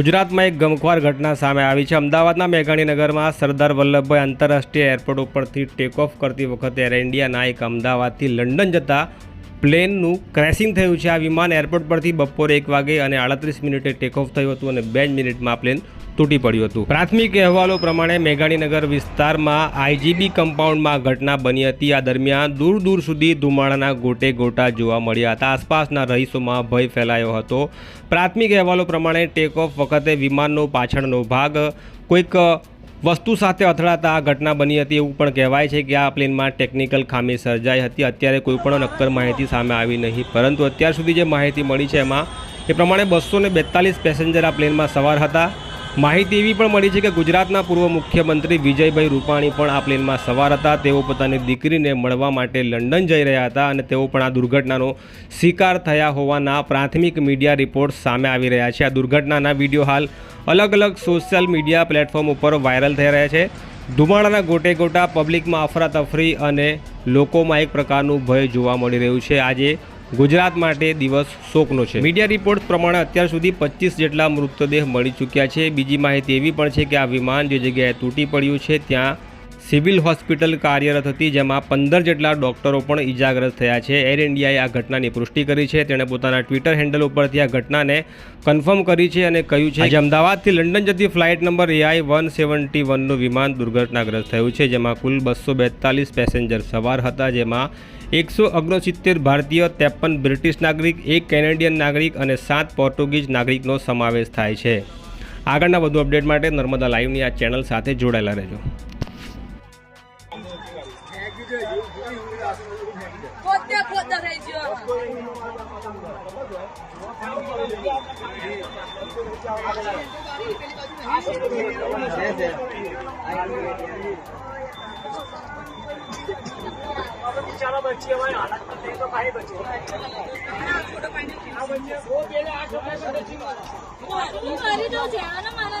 ગુજરાતમાં એક ગમખ્વાર ઘટના સામે આવી છે. અમદાવાદના મેઘાણીનગરમાં સરદાર વલ્લભભાઈ આંતરરાષ્ટ્રીય એરપોર્ટ ઉપરથી ટેક ઓફ કરતી વખતે એર ઇન્ડિયાના એક અમદાવાદથી લંડન જતા પ્લેનનું ક્રેશિંગ થયું છે. આ વિમાન એરપોર્ટ પરથી બપોરે એક વાગે અને આડત્રીસ મિનિટે ટેક ઓફ થયું હતું અને બે જ મિનિટમાં પ્લેન તૂટી પડ્યું હતું. પ્રાથમિક અહેવાલો પ્રમાણે મેઘાણીનગર વિસ્તારમાં આઈજીબી કમ્પાઉન્ડમાં ઘટના બની હતી. આ દરમિયાન દૂર દૂર સુધી ધુમાડાના ગોટે ગોટા જોવા મળ્યા હતા. આસપાસના રહીશોમાં ભય ફેલાયો હતો. પ્રાથમિક અહેવાલો પ્રમાણે ટેક ઓફ વખતે વિમાનનો પાછળનો ભાગ કોઈક વસ્તુ સાથે અથડાતા આ ઘટના બની હતી એવું પણ કહેવાય છે કે આ પ્લેનમાં ટેકનિકલ ખામી સર્જાઈ હતી. અત્યારે કોઈ પણ નક્કર માહિતી સામે આવી નહીં, પરંતુ અત્યાર સુધી જે માહિતી મળી છે એમાં એ પ્રમાણે બસો બેતાલીસ પેસેન્જર આ પ્લેનમાં સવાર હતા. માહિતી એવી પણ મળી છે કે ગુજરાતના પૂર્વ મુખ્યમંત્રી વિજયભાઈ રૂપાણી પણ આ પ્લેનમાં સવાર હતા. તેઓ પોતાની દીકરીને મળવા માટે લંડન જઈ રહ્યા હતા અને તેઓ પણ આ દુર્ઘટનાનો શિકાર થયા હોવાના પ્રાથમિક મીડિયા રિપોર્ટ સામે આવી રહ્યા છે. આ દુર્ઘટનાના વીડિયો હાલ અલગ અલગ સોશિયલ મીડિયા પ્લેટફોર્મ ઉપર વાયરલ થઈ રહ્યા છે. ધુમાડાના ગોટે ગોટા, પબ્લિકમાં અફરાતફરી અને લોકોમાં એક પ્રકારનું ભય જોવા મળી રહ્યું છે. આજે ગુજરાત માટે દિવસ શોકનો છે. મીડિયા રિપોર્ટ પ્રમાણે અત્યાર સુધી પચીસ જેટલા મૃતદેહ મળી ચૂક્યા છે. બીજી માહિતી એવી પણ છે કે આ વિમાન જે જગ્યાએ તૂટી પડ્યું છે, ત્યાં સિવિલ હોસ્પિટલ કાર્યરત હતી જેમાં પંદર જેટલા ડોક્ટરો પણ ઇજાગ્રસ્ત થયા છે. એર ઇન્ડિયાએ આ ઘટનાની પુષ્ટિ કરી છે. તેણે પોતાના ટ્વિટર હેન્ડલ ઉપરથી આ ઘટનાને કન્ફર્મ કરી છે અને કહ્યું છે કે અમદાવાદથી લંડન જતી flight number AI one seventy વનનું વિમાન દુર્ઘટનાગ્રસ્ત થયું છે જેમાં કુલ બસો બેતાલીસ પેસેન્જર સવાર હતા જેમાં એકસો ઓગણસિત્તેર ભારતીય ત્રેપન બ્રિટિશ નાગરિક એક કેનેડિયન નાગરિક અને સાત પોર્ટુગીઝ નાગરિકનો સમાવેશ થાય છે. આગળના વધુ અપડેટ માટે નર્મદા લાઈવની આ ચેનલ સાથે જોડાયેલા રહેજો. પોતે પોતે રહી ગયો બિચારા બચી હવે હાલત તો કાંઈ બચ્યું તો છે મારા